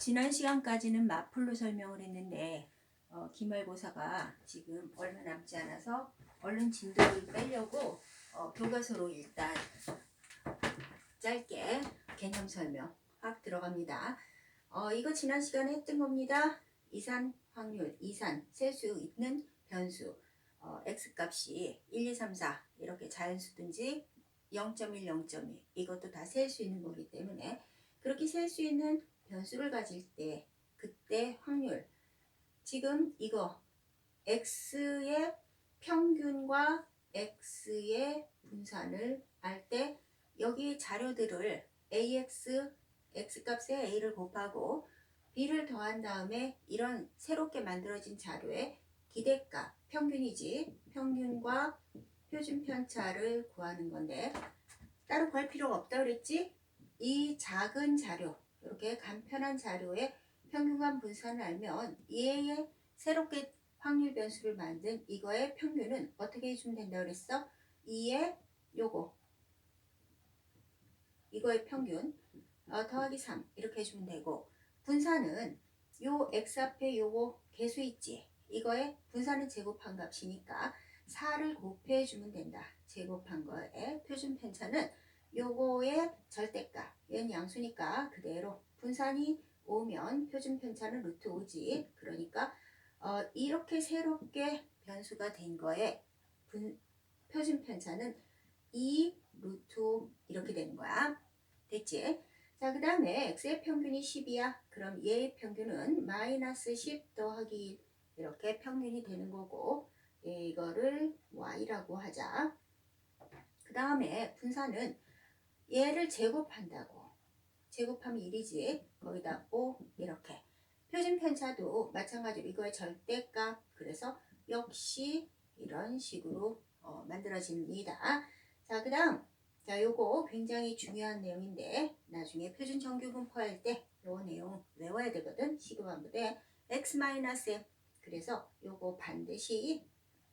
지난 시간까지는 마플로 설명을 했는데 어, 기말고사가 지금 얼마 남지 않아서 얼른 진도를 빼려고 어, 교과서로 일단 짧게 개념 설명 확 들어갑니다. 어, 이거 지난 시간에 했던 겁니다. 이산 확률, 이산, 셀 수 있는 변수, 어, x값이 1, 2, 3, 4 이렇게 자연수든지 0.1, 0.2 이것도 다 셀 수 있는 거기 때문에 그렇게 셀 수 있는 변수를 가질 때 그때 확률 지금 이거 x의 평균과 x의 분산을 알 때 여기 자료들을 ax x값에 a를 곱하고 b를 더한 다음에 이런 새롭게 만들어진 자료에 기대값 평균이지 평균과 표준 편차를 구하는 건데 따로 구할 필요가 없다 그랬지? 이 작은 자료 이렇게 간편한 자료에 평균과 분산을 알면 얘의 새롭게 확률 변수를 만든 이거의 평균은 어떻게 해주면 된다 그랬어? 2의 요거. 이거의 평균. 어, 더하기 3 이렇게 해주면 되고. 분산은 요 x 앞에 요거 개수 있지? 이거의 분산은 제곱한 값이니까 4를 곱해주면 된다. 제곱한 거에 표준 편차는 요거의 절대값 얘는 양수니까 그대로 분산이 오면 표준 편차는 루트 5지 그러니까 어, 이렇게 새롭게 변수가 된 거에 분, 표준 편차는 2 루트 5 이렇게 되는 거야 됐지? 자, 그 다음에 x의 평균이 10이야. 그럼 얘의 평균은 마이너스 10 더하기 1 이렇게 평균이 되는 거고 예, 이거를 y라고 하자. 그 다음에 분산은 얘를 제곱한다고. 제곱하면 1이지. 거기다 5 이렇게. 표준 편차도 마찬가지로 이거의 절대값. 그래서 역시 이런 식으로 어, 만들어집니다. 자, 그 다음 자, 요거 굉장히 중요한 내용인데 나중에 표준 정규 분포할 때 요 내용 외워야 되거든. 시그마분의 x 마이너스 그래서 요거 반드시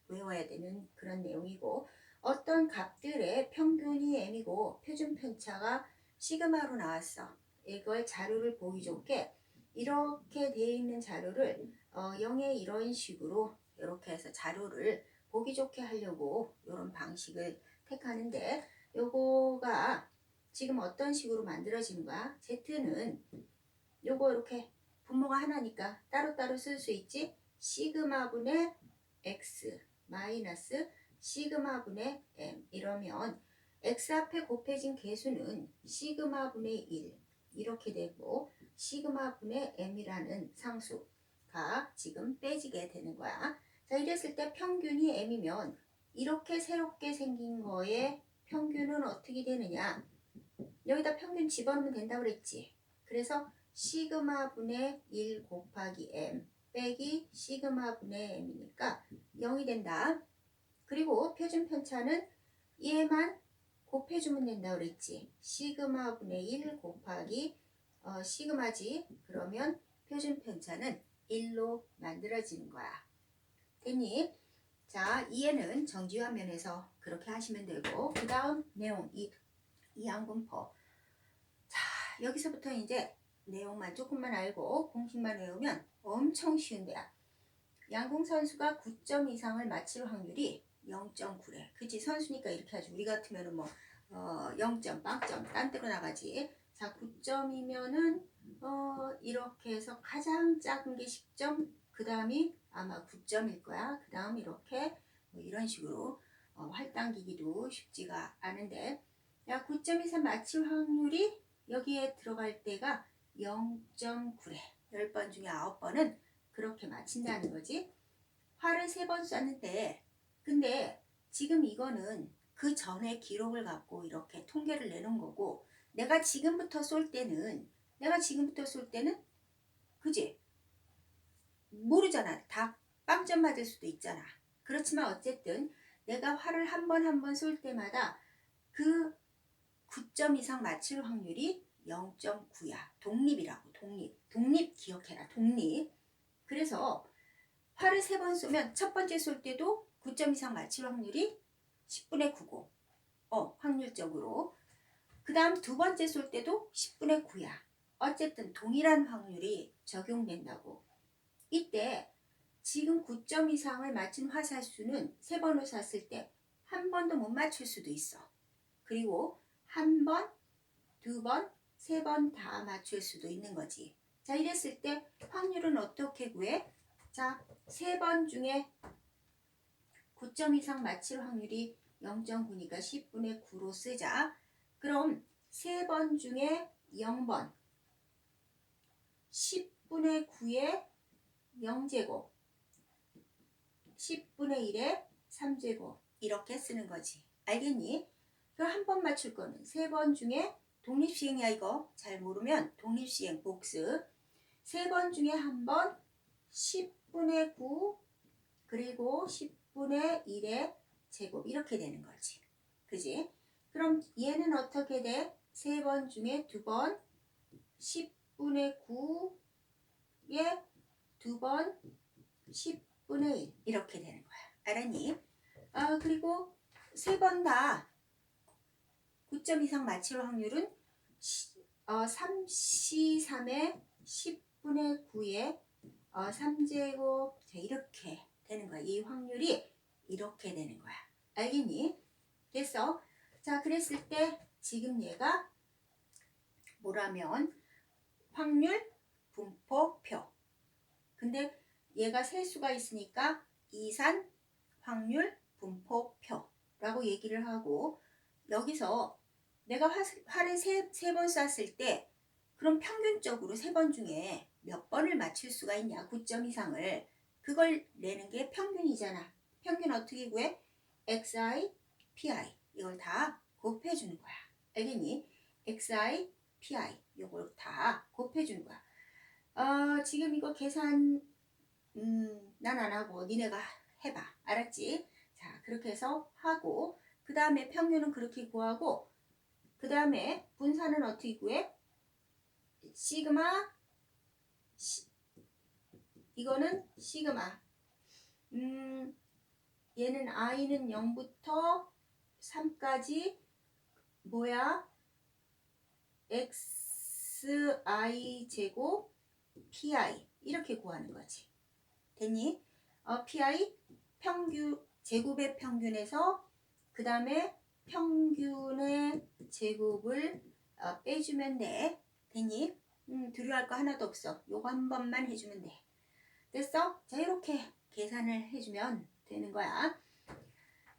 외워야 되는 그런 내용이고 어떤 값들의 평균이 m이고 표준 편차가 시그마로 나왔어. 이걸 자료를 보기 좋게 이렇게 돼 있는 자료를 어, 0의 이런 식으로 이렇게 해서 자료를 보기 좋게 하려고 이런 방식을 택하는데 요거가 지금 어떤 식으로 거야? Z는 요거 이렇게 분모가 하나니까 따로따로 쓸 수 있지? 시그마분의 X 마이너스 시그마분의 M 이러면 X 앞에 곱해진 개수는 시그마분의 1 이렇게 되고 시그마분의 M이라는 상수가 지금 빼지게 되는 거야. 자 이랬을 때 평균이 M이면 이렇게 새롭게 생긴 거에 평균은 어떻게 되느냐? 여기다 평균 집어넣으면 된다고 그랬지. 그래서 시그마 분의 1 곱하기 m 빼기 시그마 분의 m이니까 0이 된다. 그리고 표준 편차는 얘만 곱해주면 된다고 그랬지. 시그마 분의 1 곱하기 어, 시그마지. 그러면 표준 편차는 1로 만들어지는 거야. 됐니? 자, 이해는 정지화면에서 그렇게 하시면 되고 그 다음 내용 이 이항분포 자 여기서부터 이제 내용만 조금만 알고 공식만 외우면 엄청 쉬운데야 양궁 선수가 9점 이상을 맞힐 확률이 0.9래. 그치? 선수니까 이렇게 하지. 우리 같으면은 뭐 어, 0점 빵점 딴 데로 나가지. 자 9점이면은 어, 이렇게 해서 가장 작은 게 10점? 그 다음이 아마 9점일 거야. 그 다음 이렇게 뭐 이런 식으로 어, 활당기기도 쉽지가 않은데. 야 9점 이상 맞힐 확률이 여기에 들어갈 때가 0.9래. 10번 중에 9번은 그렇게 맞힌다는 거지. 활을 3번 쐈는데 근데 지금 이거는 그 전에 기록을 갖고 이렇게 통계를 내는 거고 내가 지금부터 쏠 때는 내가 지금부터 쏠 때는 그지 모르잖아 다 빵점 맞을 수도 있잖아 그렇지만 어쨌든 내가 활을 한 번 한 번 쏠 때마다 그 9점 이상 맞출 확률이 0.9야. 독립이라고, 독립. 독립 기억해라, 독립. 그래서 활을 세 번 쏘면 첫 번째 쏠 때도 9점 이상 맞출 확률이 10분의 9고, 어, 확률적으로. 그 다음 두 번째 쏠 때도 10분의 9야. 어쨌든 동일한 확률이 적용된다고. 이때 지금 9점 이상을 맞춘 화살수는 세 번을 쐈을 때 한 번도 못 맞출 수도 있어. 그리고 한 번, 두 번, 세 번 다 맞출 수도 있는 거지. 자, 이랬을 때 확률은 어떻게 구해? 자, 세 번 중에 9점 이상 맞힐 확률이 0.9니까 10분의 9로 쓰자. 그럼 세번 중에 0번 10분의 9의 0제곱 10분의 1의 3제곱 이렇게 쓰는 거지. 알겠니? 그럼 한 번 맞출 거는 세 번 중에 독립시행이야 이거 잘 모르면 독립시행 복습 세 번 중에 한 번 10분의 9 그리고 10 분의 1의 제곱 이렇게 되는 거지. 그지? 그럼 얘는 어떻게 돼? 세 번 중에 두 번 10분의 9에 두 번 10분의 1 이렇게 되는 거야. 알았니? 아 그리고 세 번 다 9점 이상 맞힐 확률은 시, 어, 3C3의 10분의 9의 어, 3제곱 자, 이렇게 되는 거야. 이 확률이 이렇게 되는 거야. 알겠니? 됐어? 자, 그랬을 때 지금 얘가 뭐라면 확률 분포표. 근데 얘가 셀 수가 있으니까 이산 확률 분포표라고 얘기를 하고 여기서 내가 화, 화를 세, 세 번 쐈을 때 그럼 평균적으로 세 번 중에 몇 번을 맞출 수가 있냐 9점 이상을 그걸 내는 게 평균이잖아 평균 어떻게 구해? xi, pi 이걸 다 곱해주는 거야 알겠니? xi, pi 이걸 다 곱해주는 거야 어, 지금 이거 계산 음, 난 안 하고 니네가 해봐 알았지? 자 그렇게 해서 하고 그 다음에 평균은 그렇게 구하고 그 다음에 분산은 어떻게 구해? 시그마 시, 이거는 시그마 음 얘는 i는 0부터 3까지 뭐야? xi 제곱 pi 이렇게 구하는 거지 됐니? 어, pi 평균 제곱의 평균에서 그 다음에 평균의 제곱을 어, 빼주면 돼. 됐니? 음, 두려워할 거 하나도 없어. 요거 한 번만 해주면 돼. 됐어? 자, 이렇게 계산을 해주면 되는 거야.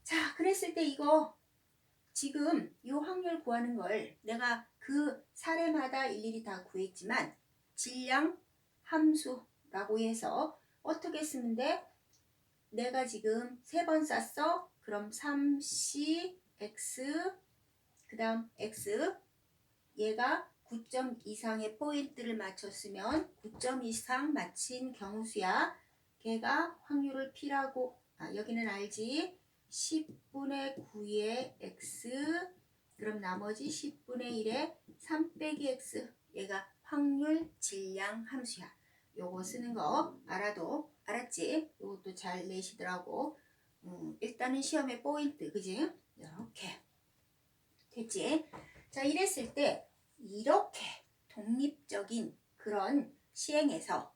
자, 그랬을 때 이거 지금 이 확률 구하는 걸 내가 그 사례마다 일일이 다 구했지만 질량 함수라고 해서 어떻게 쓰면 돼? 내가 지금 세 번 쌌어. 그럼 3C x 그 다음 x 얘가 9점 이상의 포인트를 맞췄으면 9점 이상 맞힌 경우수야. 걔가 확률을 P라고 아 여기는 알지? 10분의 9의 x 그럼 나머지 10분의 1의 3 빼기 x 얘가 확률 질량 함수야. 요거 쓰는 거 알아도 알았지? 요것도 잘 내시더라고. 음, 일단은 시험의 포인트, 그지? 이렇게 됐지? 자, 이랬을 때 이렇게 독립적인 그런 시행에서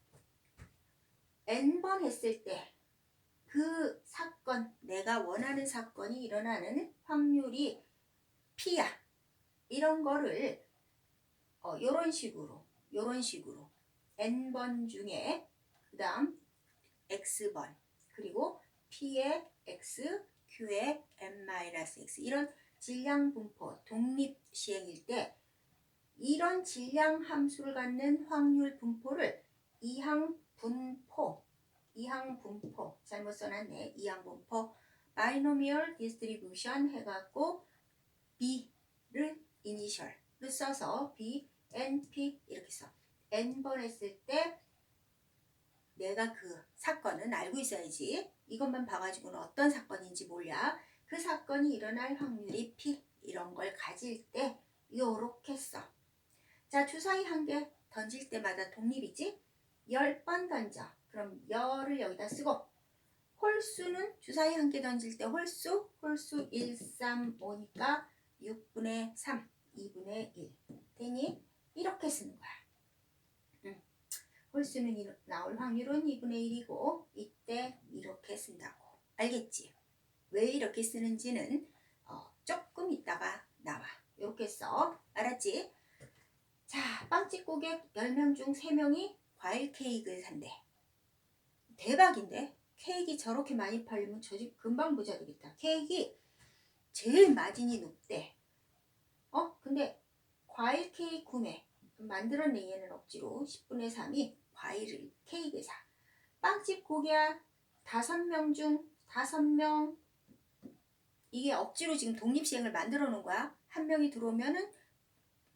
n번 했을 때 그 사건, 내가 원하는 사건이 일어나는 확률이 p야. 이런 거를 어, 요런 식으로, 요런 식으로 n번 중에 그 다음 x번 그리고 p의 x, q의 n-x 이런 질량 분포 독립 시행일 때 이런 질량 함수를 갖는 확률 분포를 이항 분포 이항 분포 잘못 써놨네 이항 분포 바이노미얼 디스트리뷰션 해갖고 b를 이니셜로 써서 b, n, p 이렇게 써 n번 했을 때 내가 그 사건은 알고 있어야지. 이것만 봐가지고는 어떤 사건인지 몰라. 그 사건이 일어날 확률이 P 이런 걸 가질 때 요렇게 써. 자 주사위 한 개 던질 때마다 독립이지? 열번 던져. 그럼 열을 여기다 쓰고 홀수는 주사위 한 개 던질 때 홀수 홀수 1, 3, 5니까 6분의 3, 2분의 1 되니? 이렇게 쓰는 거야. 홀수는 이- 나올 확률은 2분의 1이고 이때 이렇게 쓴다고. 알겠지? 왜 이렇게 쓰는지는 어, 조금 있다가 나와. 이렇게 써. 알았지? 자, 빵집 고객 10명 중 3명이 과일 케이크를 산대. 대박인데? 케이크 저렇게 많이 팔리면 저 집 금방 부자 되겠다. 케이크 제일 마진이 높대. 어? 근데 과일 케이크 구매 만들어낸 얘는 억지로 10분의 3이 과일을 케이크 사. 빵집 고기야 다섯 명중 다섯 명 이게 억지로 지금 독립시행을 만들어 놓은 거야. 한 명이 들어오면은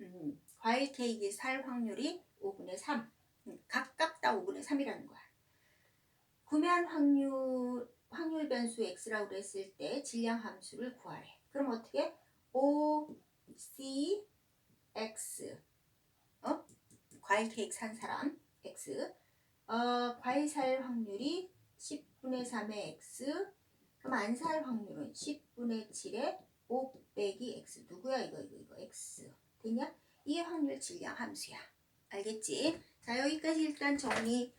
음, 과일 케이크 살 확률이 5분의 3. 음, 각각 다 5분의 3이라는 거야. 구매한 확률 확률 변수 x라고 그랬을 때 질량 함수를 구하래. 그럼 어떻게? O C X 어? 과일 케이크 산 사람 X 어, 과일 살 확률이 10분의 3의 X 그럼 안 살 확률은 10분의 7의 5 빼기 X 누구야 이거 이거 이거 X 됐냐? 이게 확률 질량 함수야 알겠지? 자 여기까지 일단 정리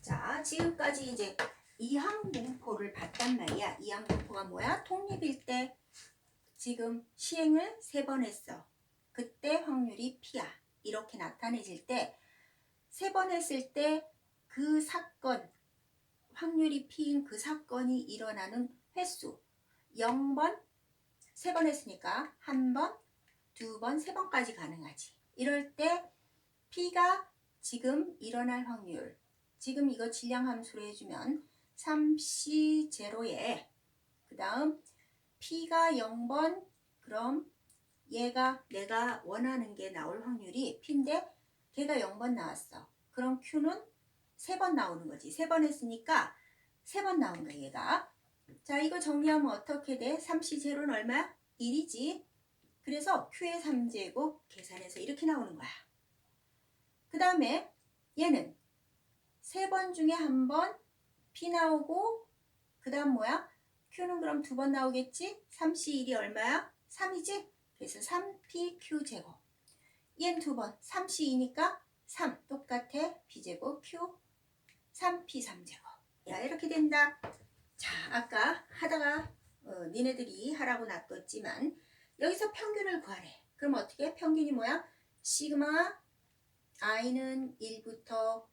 자, 지금까지 이제 이항 분포를 봤단 말이야. 이항 분포가 뭐야? 독립일 때 지금 시행을 세 번 했어. 그때 확률이 P야. 이렇게 나타내질 때 세 번 했을 때 그 사건 확률이 P인 그 사건이 일어나는 횟수 0번 세 번 했으니까 한 번, 두 번, 세 번까지 가능하지. 이럴 때 P가 지금 일어날 확률 지금 이거 질량 함수로 해주면 3C 제로에 그 다음 P가 0번 그럼 얘가 내가 원하는 게 나올 확률이 P인데 걔가 0번 나왔어. 그럼 Q는 3번 나오는 거지. 3번 했으니까 3번 나온 거야 얘가. 자 이거 정리하면 어떻게 돼? 3C 제로는 얼마야? 1이지. 그래서 Q의 3제곱 계산해서 이렇게 나오는 거야. 그 다음에 얘는 세번 중에 한 번 P 나오고 그 다음 뭐야? Q는 그럼 두 번 나오겠지? 3C1이 얼마야? 3이지? 그래서 3PQ 제곱 얘는 두 번 3C2니까 3 똑같아 B제곱 Q 3P 3 제곱 야 이렇게 된다 자 아까 하다가 어, 니네들이 하라고 놔뒀지만 여기서 평균을 구하래 그럼 어떻게? 평균이 뭐야? 시그마 i는 1부터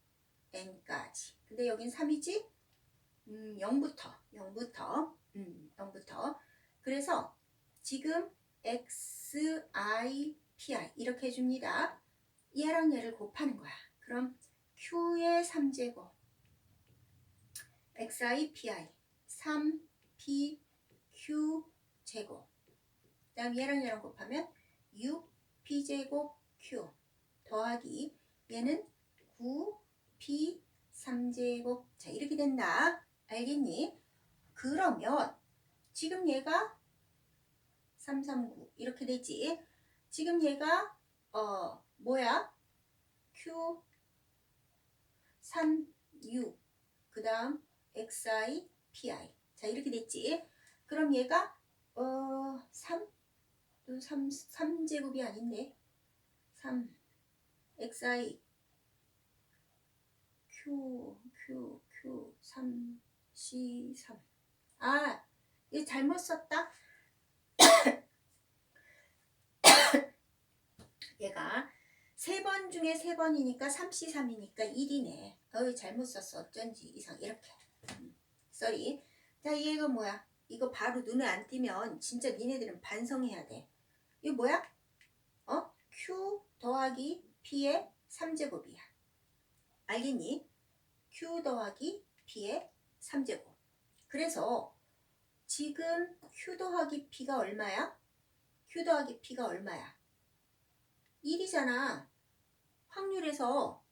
n까지. 근데 여긴 3이지? 음, 0부터, 0부터, 음, 0부터. 그래서 지금 x, i, p, i 이렇게 해줍니다. 얘랑 얘를 곱하는 거야. 그럼 q의 3제곱, xi, pi, 3p, q 제곱. 그 다음 얘랑 얘랑 곱하면 6p 제곱 q 더하기 얘는 9p 3제곱 자 이렇게 된다 알겠니? 그러면 지금 얘가 339 이렇게 되지. 지금 얘가 어 뭐야? q 36그 다음 xi pi. 자 이렇게 됐지. 그럼 얘가 어 3, 3, 3제곱이 아닌데. 3 xi. Q q q 3 c 3 아, 이거 잘못 썼다. 얘가 세 번 중에 세 번이니까 3c 3이니까 1이네. 어이 잘못 썼어. 어쩐지 이상 이렇게. 음, 쏘리. 자, 얘가 뭐야? 이거 바로 눈에 안 띄면 진짜 니네들은 반성해야 돼. 이거 뭐야? 어? q 더하기 p의 3제곱이야. 알겠니? q 더하기 p의 3제곱. 그래서 지금 q 더하기 p가 얼마야? q 더하기 p가 얼마야? 1이잖아. 확률에서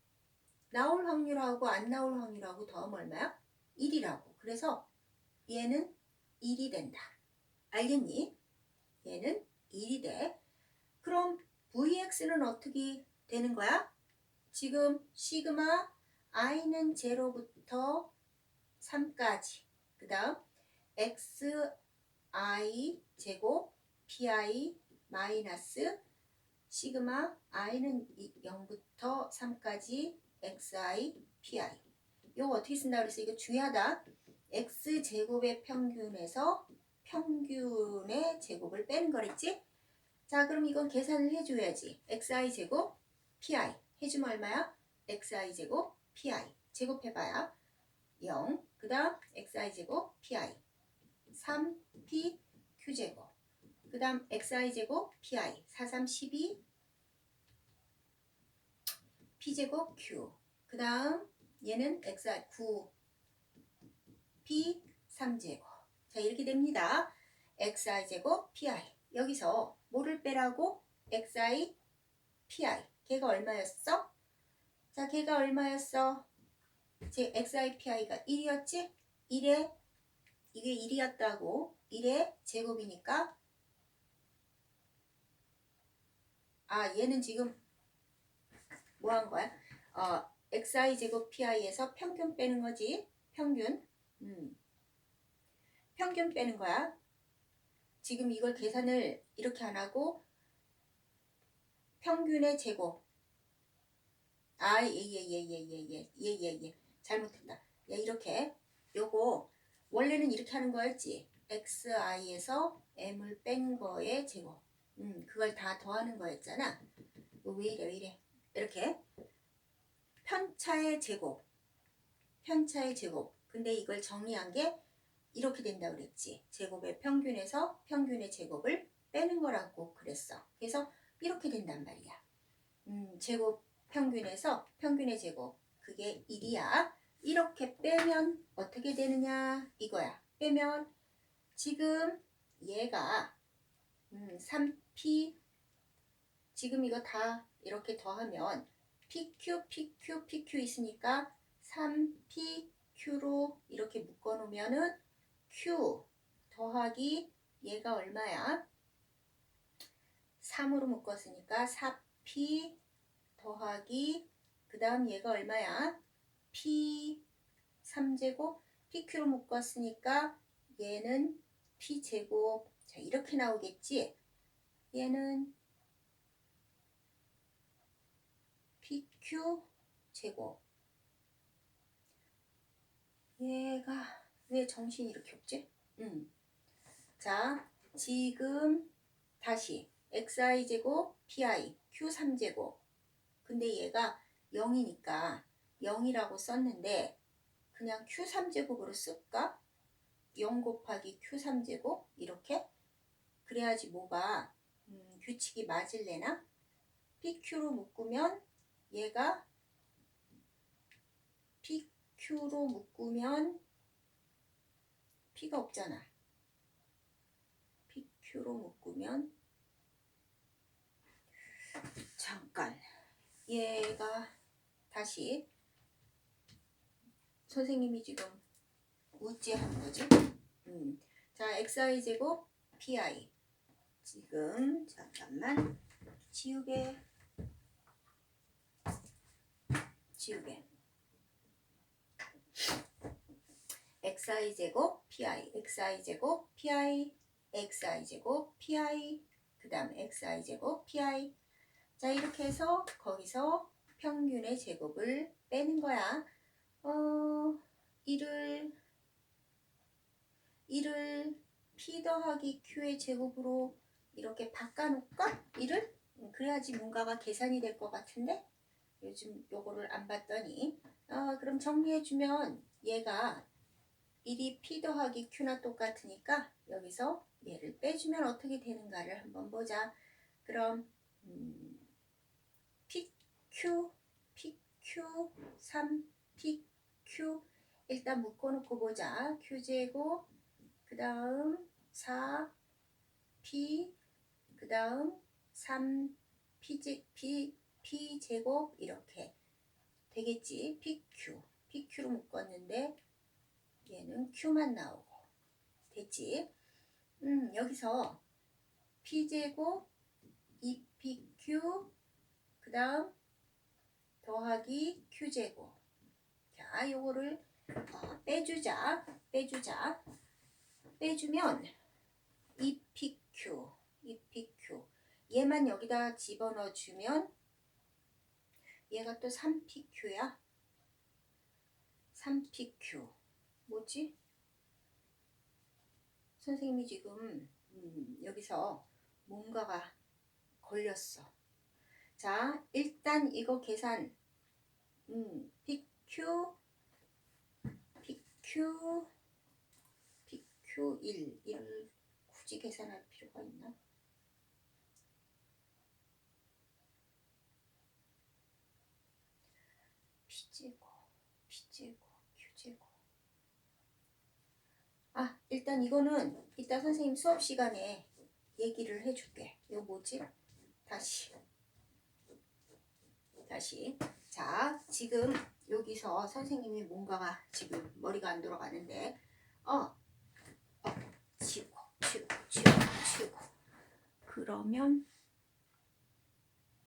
나올 확률하고 안 나올 확률하고 더하면 얼마야? 1이라고. 그래서 얘는 1이 된다. 알겠니? 얘는 1이 돼. 그럼 vx는 어떻게 되는 거야? 지금 시그마 i는 0부터 3까지 그 다음 xi 제곱 pi 마이너스 시그마 i는 0부터 3까지 xi pi 이거 어떻게 쓴다 그랬어? 이거 중요하다. x 제곱의 평균에서 평균의 제곱을 빼는 거랬지? 자 그럼 이건 계산을 해줘야지. xi 제곱 pi 해주면 얼마야? xi 제곱 pi 제곱해봐야 0. 그 다음 xi 제곱 pi 3p q 제곱 그 다음 xi 제곱 pi 4, 3, 12 p 제곱 q 그 다음 얘는 xi 9 p 3제곱 자 이렇게 됩니다. xi 제곱 pi 여기서 뭐를 빼라고? xi pi 걔가 얼마였어? 자 걔가 얼마였어? 제 xi pi가 1이었지? 1에 이게 1이었다고. 1의 제곱이니까. 아 얘는 지금 뭐 한 거야? 어 xi 제곱 pi에서 평균 빼는 거지? 평균? 음. 평균 빼는 거야. 지금 이걸 계산을 이렇게 안 하고 평균의 제곱. 아 예 예 예 예 예 예 예 예예. 잘못했다. 야 이렇게. 요거 원래는 이렇게 하는 거였지. xi에서 m을 뺀 거의 제곱 음 그걸 다 더하는 거였잖아. 이거 왜 이래 왜 이래. 이렇게. 편차의 제곱. 편차의 제곱. 근데 이걸 정리한 게 이렇게 된다 그랬지. 제곱의 평균에서 평균의 제곱을 빼는 거라고 그랬어. 그래서 이렇게 된단 말이야. 음, 제곱 평균에서 평균의 제곱. 그게 1이야 이렇게 빼면 어떻게 되느냐 이거야 빼면 지금 얘가 음, 3p 지금 이거 다 이렇게 더하면 PQ, PQ, PQ 있으니까 3PQ로 이렇게 묶어 놓으면은 Q 더하기 얘가 얼마야? 3으로 묶었으니까 4P 더하기 그 다음 얘가 얼마야? P 3제곱 PQ로 묶었으니까 얘는 P제곱 자 이렇게 나오겠지? 얘는 PQ 제곱 얘가 왜 정신이 이렇게 없지? 음. 자 지금 다시 xi 제곱 pi q 3제곱 근데 얘가 0이니까 0이라고 썼는데 그냥 q 3제곱으로 쓸까? 0 곱하기 q 3제곱 이렇게 그래야지 뭐가 음, 규칙이 맞을래나? pq로 묶으면 얘가 PQ로 묶으면 P가 없잖아. PQ로 묶으면 잠깐 얘가 다시 선생님이 지금 우찌 하는 거지? 음. 자, xi 제곱 pi 지금 잠깐만 지우개 지우개 xi 제곱 pi xi 제곱 pi xi 제곱 pi 그 다음 xi 제곱 pi 자 이렇게 해서 거기서 평균의 제곱을 빼는 거야 어 이를 이를 p 더하기 q의 제곱으로 이렇게 바꿔놓을까? 이를? 음, 그래야지 뭔가가 계산이 될 것 같은데 요즘 요거를 안 봤더니 어, 그럼 정리해주면 얘가 1이 P 더하기 Q나 똑같으니까 여기서 얘를 빼주면 어떻게 되는가를 한번 보자. 그럼 음, PQ, PQ, 3PQ 일단 묶어놓고 보자. Q제곱 그 다음 4P 그 다음 3P, P, P 제곱 이렇게 되겠지. PQ. PQ로 묶었는데 얘는 Q만 나오고 됐지. 음, 여기서 P 제곱 2PQ 그 다음 더하기 Q 제곱 자, 요거를 어, 빼주자. 빼주자. 빼주면 EPQ, EPQ. 얘만 여기다 집어넣어 주면 얘가 또 3PQ야. 3PQ. 뭐지? 선생님이 지금 음, 여기서 뭔가가 걸렸어. 자, 일단 이거 계산. 음, PQ, PQ, PQ1. 이를 굳이 계산할 필요가 있나? 아, 일단 이거는 이따 선생님 수업 시간에 얘기를 해줄게. 이거 뭐지? 다시. 다시. 자, 지금 여기서 선생님이 뭔가가 지금 머리가 안 돌아가는데, 어, 어, 치고, 치고, 치고, 치고. 그러면